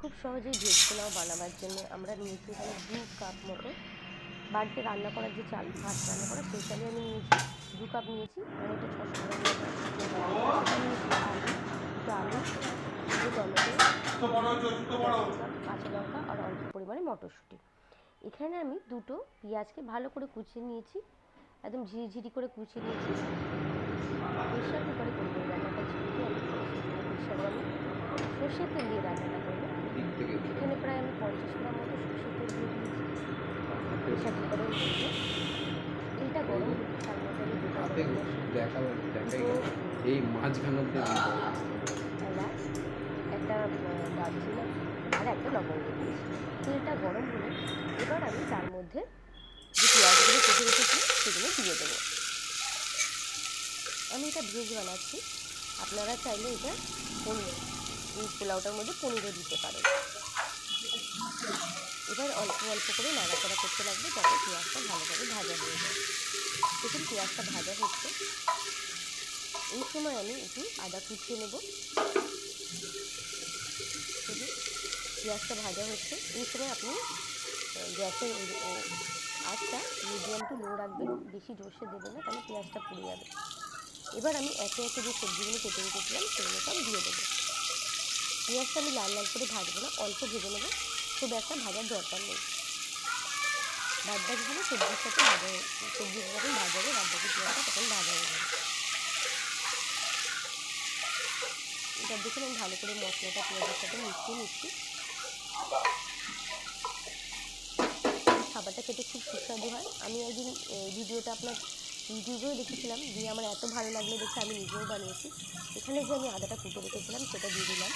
খুব সহজেই ভেজ পোলাও বানাবার জন্য আমরা নিয়েছি এখানে দু কাপ মতো। বাড়িতে রান্না করার যে চাল, ভাত রান্না করা সেই চালই আমি নিয়েছি দু কাপ নিয়েছি ছশো আলু টমেটো কাঁচা লঙ্কা আর অল্প পরিমাণে মটরশুঁটি। এখানে আমি দুটো পেঁয়াজকে ভালো করে কুচিয়ে নিয়েছি, একদম ঝিরিঝিরি করে কুচিয়ে নিয়েছি। প্রেশার কুকারে করব রান্নাটা যেহেতু আমি প্রেশারে তেল দিয়ে রান্নাটা করব এখানে প্রায় আমি পঞ্চাশ গ্রাম মতো সর্ষের তেল দিয়ে দিয়েছি। এইটা গরম হলে তার মধ্যে আমি এই। এলাচ একটা দারচিনি আর একটা লবঙ্গ দিয়েছি। তেলটা গরম হলে এবার আমি তার মধ্যে যে পেঁয়াজগুলো কেটে রেখেছি সেগুলো দিয়ে দেবো। আমি এটা ভেজ বানাচ্ছি। আপনারা চাইলে এটা এই পোলাওটার মধ্যে পনিরও দিতে পারেন এবার অল্প অল্প করে নাড়াচাড়া করতে লাগবে যাতে পেঁয়াজটা ভালোভাবে ভাজা হয়ে যায়। দেখুন পেঁয়াজটা ভাজা হচ্ছে। এই সময় আমি একটু আদা কুচিয়ে নেব। পেঁয়াজটা ভাজা হচ্ছে। এই সময় আপনি গ্যাসের আঁচটা মিডিয়াম টু লো রাখবেন। বেশি জোরসে দেবেন না, তাহলে পেঁয়াজটা পুড়ে যাবে। এবার আমি একে একে যে সবজিগুলো কেটে রেখেছিলাম সেগুলোকে আমি দিয়ে দেবো। পেঁয়াজটা আমি লাল লাল করে ভাজবো না, অল্প ভেজে নেব। খুব একটা ভাজার দরকার নেই। বাদ বাকিগুলো সবজির সাথে ভাজা সবজির যখন ভাজা হবে বাদ বাকি পেঁয়াজটা তখন ভাজা হয়ে যাবে। এটা দেখুন আমি ভালো করে মশলাটা পেঁয়াজের সাথে মিশিয়ে নিচ্ছি। খাবারটা খেতে খুব সুস্বাদু হয়। আমি একদিন ভিডিওটা আপনার ইউটিউবেও দেখেছিলাম দিয়ে আমার এত ভালো লাগল দেখে আমি নিজেও বানিয়েছি। এখানে যে আমি আদাটা কুটে রেখেছিলাম, সেটা দিয়ে দিলাম।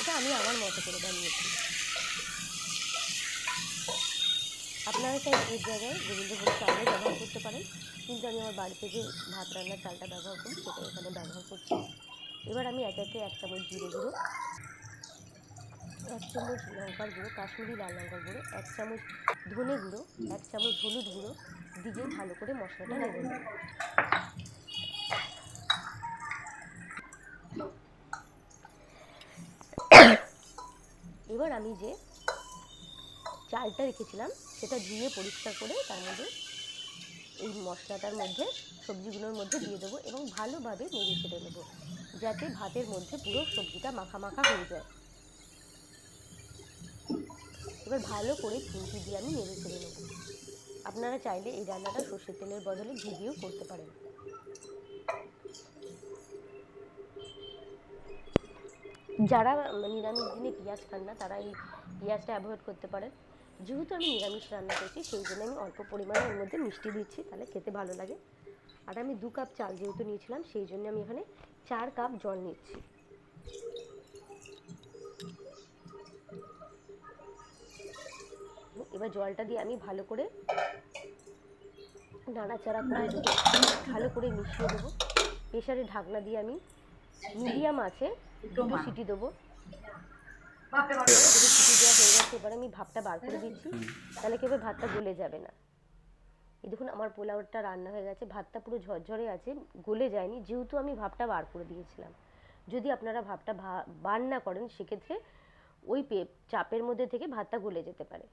এটা আমি আমার মতো করে বানিয়েছি। আপনারা চাই এর জায়গায় গোবিন্দভোগ চালও ব্যবহার করতে পারেন, কিন্তু আমি আমার বাড়িতে যে ভাত রান্নার চালটা ব্যবহার করি, সেটা এখানে ব্যবহার করছি। এবার আমি একে একে এক চামচ জিরে গুঁড়ো। এক চামচ লঙ্কার গুঁড়ো, কাশ্মীরি লাল লঙ্কার গুঁড়ো, এক চামচ ধনে গুঁড়ো, এক চামচ হলুদ গুঁড়ো দিয়ে ভালো করে মশলাটা নেব এবার আমি যে চালটা রেখেছিলাম, সেটা ধুয়ে পরিষ্কার করে তার মধ্যে এই মশলাটার মধ্যে, সবজিগুলোর মধ্যে দিয়ে দেবো এবং ভালোভাবে নেড়ে ছেড়ে নেব, যাতে ভাতের মধ্যে পুরো সবজিটা মাখা মাখা হয়ে যায়। এবার ভালো করে খুন্তি দিয়ে আমি নেড়ে ছেড়ে নেব। আপনারা চাইলে এই রান্নাটা সর্ষের তেলের বদলে ঘি দিয়েও করতে পারেন। যারা নিরামিষ দিনে পেঁয়াজ খান না, তারা এই পেঁয়াজটা অ্যাভয়েড করতে পারেন। যেহেতু আমি নিরামিষ রান্না করছি, সেই জন্য আমি অল্প পরিমাণে এর মধ্যে মিষ্টি দিচ্ছি, তাহলে খেতে ভালো লাগে। আর আমি দু কাপ চাল যেহেতু নিয়েছিলাম, সেই জন্য আমি এখানে চার কাপ জল নিচ্ছি। এবার জলটা দিয়ে আমি ভালো করে নাড়াচাড়া করে ভালো করে মিশিয়ে দেবো। প্রেশারে ঢাকনা দিয়ে আমি মিডিয়াম আছে দুটো সিটি দেবো। সিটি দেওয়া হয়ে গেছে। এবার আমি ভাতটা বার করে দিচ্ছি। তাহলে কি হবে? ভাতটা গলে যাবে না। এই দেখুন, আমার পোলাওটা রান্না হয়ে গেছে। ভাতটা পুরো ঝরঝরে আছে, গলে যায়নি। যেহেতু আমি ভাতটা বার করে দিয়েছিলাম। যদি আপনারা ভাতটা ভা, বার না করেন, সেক্ষেত্রে ওই চাপের মধ্যে থেকে ভাতটা গলে যেতে পারে।